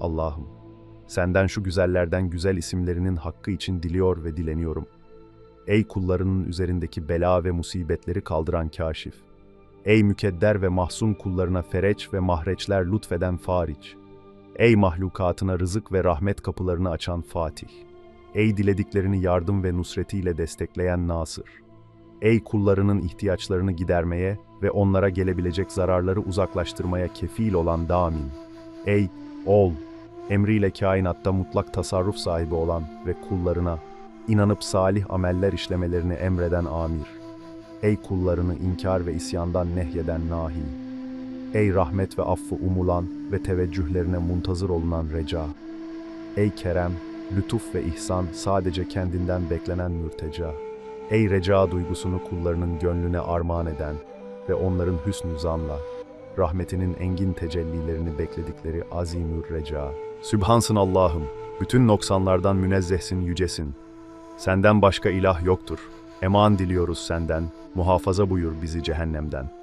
Allah'ım, senden şu güzellerden güzel isimlerinin hakkı için diliyor ve dileniyorum. Ey kullarının üzerindeki bela ve musibetleri kaldıran kaşif. Ey mükedder ve mahzun kullarına fereç ve mahreçler lütfeden fariç. Ey mahlukatına rızık ve rahmet kapılarını açan Fatih. Ey dilediklerini yardım ve nusretiyle destekleyen Nasır. Ey kullarının ihtiyaçlarını gidermeye ve onlara gelebilecek zararları uzaklaştırmaya kefil olan Damin. Ey ol, emriyle kainatta mutlak tasarruf sahibi olan ve kullarına inanıp salih ameller işlemelerini emreden Amir. Ey kullarını inkar ve isyandan nehyeden Nahi. Ey rahmet ve affı umulan ve teveccühlerine muntazır olunan Reca. Ey kerem, lütuf ve ihsan sadece kendinden beklenen mürteca. Ey reca duygusunu kullarının gönlüne armağan eden ve onların hüsnü zanla, rahmetinin engin tecellilerini bekledikleri azimür reca. Sübhansın Allah'ım, bütün noksanlardan münezzehsin yücesin. Senden başka ilah yoktur. Eman diliyoruz senden, muhafaza buyur bizi cehennemden.